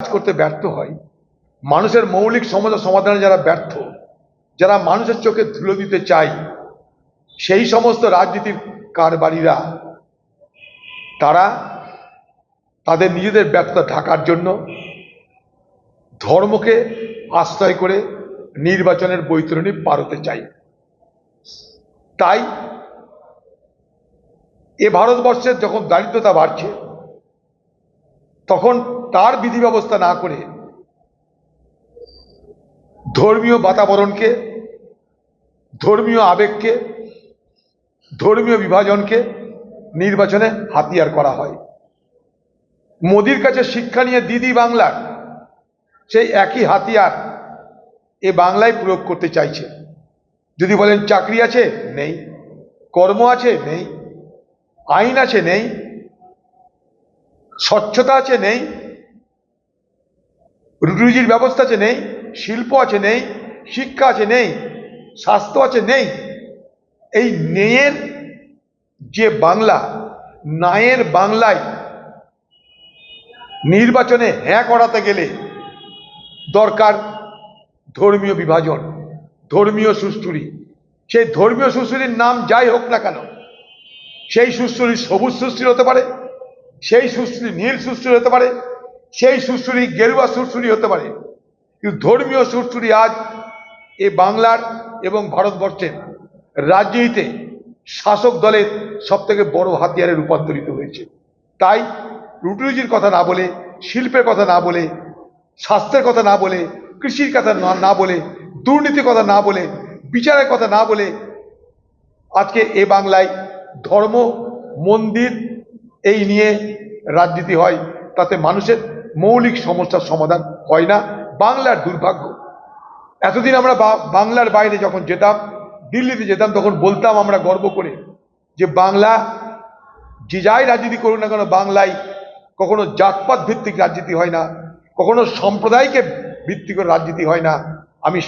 কাজ করতে ব্যর্থ হয়, মানুষের মৌলিক সমস্যা সমাধানে যারা ব্যর্থ, যারা মানুষের চোখে ধুলো দিতে চায়, সেই সমস্ত রাজনীতির কারবারিরা, তারা তাদের নিজেদের ব্যর্থতা ঢাকার জন্য ধর্মকে আশ্রয় করে নির্বাচনের বৈতরণী পার হতে চাই তাই এ ভারতবর্ষের যখন দারিদ্রতা বাড়ছে তখন তার বিধি ব্যবস্থা না করে ধর্মীয় বাতাবরণকে, ধর্মীয় আবেগকে, ধর্মীয় বিভাজনকে নির্বাচনে হাতিয়ার করা হয়। মোদির কাছে শিক্ষা নিয়ে দিদি বাংলার সেই একই হাতিয়ার এ বাংলায় প্রয়োগ করতে চাইছে। যদি বলেন চাকরি আছে, নেই। কর্ম আছে, নেই। আইন আছে, নেই। স্বচ্ছতা আছে, নেই। রুজির ব্যবস্থা আছে, নেই। শিল্প আছে, নেই। শিক্ষা আছে, নেই। স্বাস্থ্য আছে, নেই। এই নেয়ের যে বাংলা, নায়ের বাংলায় নির্বাচনে হ্যাঁ করাতে গেলে দরকার ধর্মীয় বিভাজন, ধর্মীয় সুস্থুরি সেই ধর্মীয় সুস্থুরির নাম যাই হোক না কেন, সেই সুস্থুরি সবুজ সুস্থির হতে পারে সেই সুস্থুরি নীল সুস্থির হতে পারে, সেই সুস্থুরি গেরুয়া সুস্থুরি হতে পারে। কিন্তু ধর্মীয় সুস্থুরি আজ এ বাংলার এবং ভারতবর্ষের রাজনীতিতে শাসক দলের সব থেকে বড় হাতিয়ারে রূপান্তরিত হয়েছে। তাই রুটিরুজির কথা না বলে, শিল্পের কথা না বলে, স্বাস্থ্যের কথা না বলে, কৃষির কথা না বলে, দুর্নীতির কথা না বলে, বিচারের কথা না বলে, আজকে এ বাংলায় ধর্ম, মন্দির এই নিয়ে রাজনীতি হয়, তাতে মানুষের মৌলিক সমস্যার সমাধান হয় না। বাংলার দুর্ভাগ্য। এতদিন আমরা বাংলার বাইরে যখন যেতাম, দিল্লিতে যেতাম, তখন বলতাম আমরা গর্ব করে যে বাংলা যে যাই রাজনীতি করুক না কেন, বাংলায় কখনো জাতপাত ভিত্তিক রাজনীতি হয় না, কখনো সম্প্রদায়কে ভিত্তি করে রাজনীতি হয় না। আমি